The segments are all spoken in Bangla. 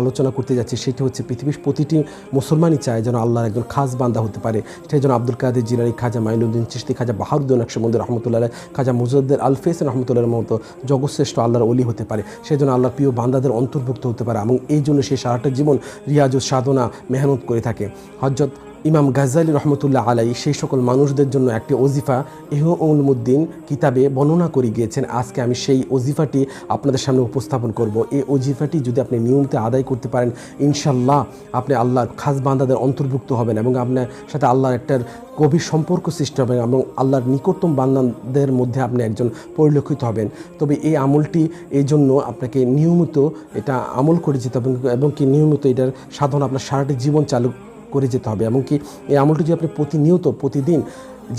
আলোচনা করতে যাচ্ছি, সেটি হচ্ছে পৃথিবীর প্রতিটি মুসলমানই চায় যেন আল্লাহর একজন খাস বান্দা হতে পারে। সেই যেন আব্দুল কাদের জিলানি, খাজা মাইনুদ্দিন চিস্তি খাজা বাহারুদ্দিন নকশবন্দি রহমতুল্লাহ খাজা মুজদ্দের আলফেস রহমতুল্লাহর মতো জগৎশ্রেষ্ঠ আল্লাহর অলি হতে পারে। সেই জন্য আল্লাহর প্রিয় বান্দাদের অন্তর্ভুক্ত হতে পারে এবং এই জন্য সে সারাটা জীবন রিয়াজ ও সাধনা মেহনত করে থাকে। হজরত ইমাম গাজালি রহমতুল্লাহ আলাই সেই সকল মানুষদের জন্য একটি ওজিফা ইহ উলমুদ্দিন কিতাবে বর্ণনা করে গিয়েছেন। আজকে আমি সেই ওজিফাটি আপনাদের সামনে উপস্থাপন করব। এই ওজিফাটি যদি আপনি নিয়মিত আদায় করতে পারেন ইনশাল্লাহ আপনি আল্লাহর খাস বান্দাদের অন্তর্ভুক্ত হবেন এবং আপনার সাথে আল্লাহর একটার গভীর সম্পর্ক সৃষ্টি হবেন এবং আল্লাহর নিকটতম বান্দাদের মধ্যে আপনি একজন পরিলক্ষিত হবেন। তবে এই আমলটি, এই জন্য আপনাকে নিয়মিত এটা আমল করে যেতে হবে এবং কি নিয়মিত এটার সাধনা আপনার সারাটি জীবন চালু করে যেতে হবে। এমনকি এই আমলটি যদি আপনি প্রতিনিয়ত, প্রতিদিন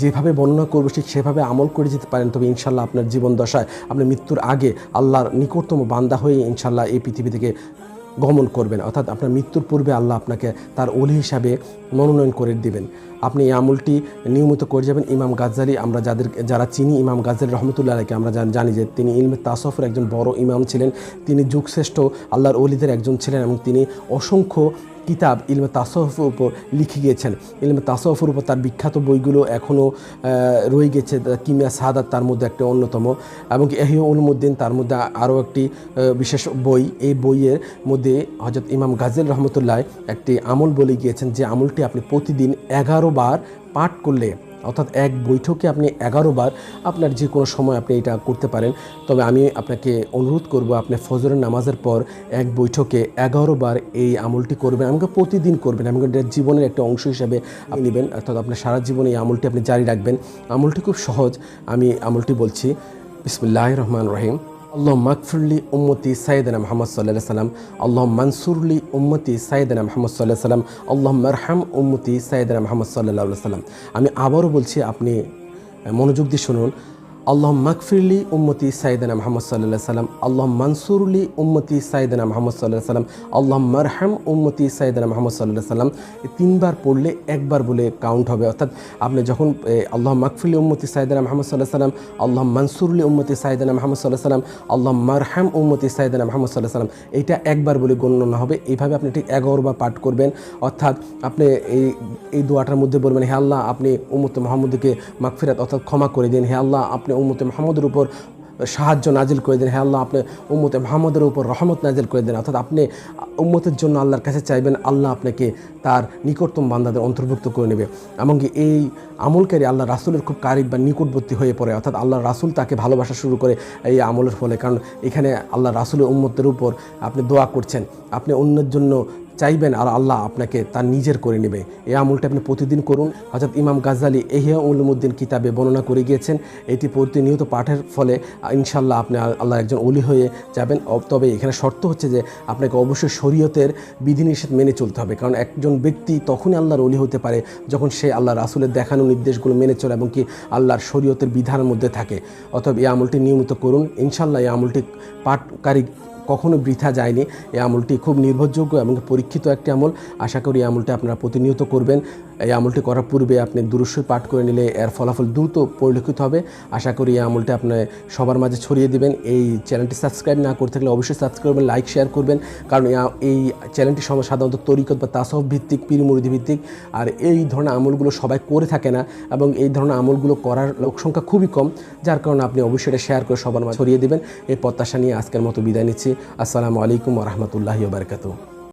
যেভাবে বর্ণনা করব, ঠিক সেভাবে আমল করে যেতে পারেন, তবে ইনশাল্লাহ আপনার জীবন দশায়, আপনি মৃত্যুর আগে আল্লাহর নিকটতম বান্দা হয়ে ইনশাল্লাহ এই পৃথিবী থেকে গমন করবেন। অর্থাৎ আপনার মৃত্যুর পূর্বে আল্লাহ আপনাকে তার অলি হিসাবে মনোনয়ন করে দিবেন। আপনি এই আমলটি নিয়মিত করে যাবেন ইমাম গাজ্জালি। আমরা যাদের যারা চিনি, ইমাম গাজ্জালি রহমতুল্লাহ আমরা জানি যে তিনি ইলমে তাসফের একজন বড় ইমাম ছিলেন। তিনি যুগশ্রেষ্ঠ, আল্লাহর অলিদের একজন ছিলেন এবং তিনি অসংখ্য কিতাব ইলমে তাসফের উপর লিখে গিয়েছেন। ইলমে তাসফের উপর তার বিখ্যাত বইগুলো এখনও রয়ে গেছে কিমিয়া সাদাত তার মধ্যে একটা অন্যতম। এবং এহি উলমুদ্দিন তার মধ্যে আরও একটি বিশেষ বই। এই বইয়ের মধ্যে হজরত ইমাম গাজেল রহমতুল্লাহ একটি আমল বলে গিয়েছেন যে আমলটি আপনি প্রতিদিন এগারো বার পাঠ করলে, অর্থাৎ এক বৈঠকে আপনি এগারো বার আপনার যে কোনো সময় আপনি এটা করতে পারেন। তবে আমি আপনাকে অনুরোধ করব, আপনি ফজরের নামাজের পর এক বৈঠকে এগারো বার এই আমলটি করবেন। আমাকে প্রতিদিন করবেন, আমাকে এটা জীবনের একটা অংশ হিসাবে আপনি নেবেন, অর্থাৎ আপনার সারা জীবনে এই আমলটি আপনি জারি রাখবেন। আমলটি খুব সহজ, আমি আমলটি বলছি। বিসমুল্লাহ রহমান রহিম। আল্লাহ মাকফুল্লি উম্মতি সাইদানা মোহাম্মদ সাল্লাহ সাল্লাম আল্লাহ মানসুরলি উম্মতি সাইদানা মোহাম্মদ সাল্লাহ সাল্লাম আল্লাহ মারহাম উম্মতি সাইদানা মোহাম্মদ সাল্লাহ সাল্লাম আমি আবারও বলছি, আপনি মনোযোগ দিয়ে শুনুন। আল্লাহ মাকফিরলি উম্মতি সাইদানা মোহাম্মদ সাল্লাহ সাল্লাম, আল্লাহ মানসুরলি উম্মতি সাইদানা মোহাম্মদ সাল্লাহ সাল্লাম, আল্লাহ মারহাম উম্মতি সাইদানা মোহাম্মদ সাল্লাহ সাল্লাম। তিনবার পড়লে একবার বলে কাউন্ট হবে। অর্থাৎ আপনি যখন আল্লাহ মাকফিরলি উম্মতি সাইদানা মোহাম্মদ সাল্লাহ সাল্লাম, আল্লাহ মানসুরলি উম্মতি সাইদানা মোহাম্মদ সাল্লাহ সাল্লাম, আল্লাহ মারহাম উম্মতি সাইদানা মোহাম্মদ সাল্লাহ সাল্লাম, এইটা একবার বলে গণ্য হবে। এইভাবে আপনি ঠিক এগারো বার পাঠ করবেন। অর্থাৎ আপনি এই এই দোয়াটার মধ্যে বলবেন, হে আল্লাহ, আপনি উম্মত মোহাম্মদকে মাকফিরাত অর্থাৎ ক্ষমা করে দিন। হে আল্লাহ, আপনি উম্মতে মাহমুদের উপর সাহায্য নাজিল করে দেন। হ্যাঁ আল্লাহ, আপনি উম্মতে মাহমুদের উপর রহমত নাজিল করে দেন। অর্থাৎ আপনি উম্মতের জন্য আল্লাহর কাছে চাইবেন, আল্লাহ আপনাকে তার নিকটতম বান্দাদের অন্তর্ভুক্ত করে নেবে। এমনকি এই আমলকারী আল্লাহ রাসুলের খুব কারিব বা নিকটবর্তী হয়ে পড়ে। অর্থাৎ আল্লাহ রাসুল তাকে ভালোবাসা শুরু করে এই আমলের ফলে। কারণ এখানে আল্লাহ রাসুলের উম্মতের উপর আপনি দোয়া করছেন। আপনি অন্যের জন্য চাইবেন আর আল্লাহ আপনাকে তার নিজের করে নেবে। এই আমলটা আপনি প্রতিদিন করুন। হজরত ইমাম গাজালি এহিয়া উলমুদ্দিন কিতাবে বর্ণনা করে গিয়েছেন, এটি প্রতিনিয়ত পাঠের ফলে ইনশাল্লাহ আপনি আল্লাহ একজন অলি হয়ে যাবেন। তবে এখানে শর্ত হচ্ছে যে আপনাকে অবশ্যই শরীয়তের বিধিনিষেধ মেনে চলতে হবে। কারণ একজন ব্যক্তি তখনই আল্লাহর অলি হতে পারে যখন সে আল্লাহ রাসুলের দেখানো নির্দেশগুলো মেনে চলে এবং কি আল্লাহর শরীয়তের বিধানের মধ্যে থাকে। অথবা এই আমলটি নিয়মিত করুন। ইনশাল্লাহ এই আমলটি পাঠকারী কখনো বৃথা যায়নি। এই আমলটি খুব নির্ভরযোগ্য এবং পরীক্ষিত একটি আমল। আশা করি এই আমলটি আপনারা প্রতিনিয়ত করবেন। এই আমলটি করার পূর্বে আপনি দুরস্বই পাঠ করে নিলে এর ফলাফল দ্রুত পরিলক্ষিত হবে। আশা করি এই আমলটি আপনি সবার মাঝে ছড়িয়ে দিবেন। এই চ্যানেলটি সাবস্ক্রাইব না করে থাকলে অবশ্যই সাবস্ক্রাইব করবেন, লাইক, শেয়ার করবেন। কারণ এই চ্যানেলটি সাধারণত তরিকত বা তাসহ ভিত্তিক পিরিমুরিদি ভিত্তিক। আর এই ধরনের আমলগুলো সবাই করে থাকে না এবং এই ধরনের আমলগুলো করার লোক সংখ্যা খুবই কম। যার কারণে আপনি অবশ্যই এটা শেয়ার করে সবার মাঝে ছড়িয়ে দেবেন। এই প্রত্যাশা নিয়ে আজকের মতো বিদায় নিচ্ছি। আসসালামু আলাইকুম রহমতুল্লাহি বারকাতু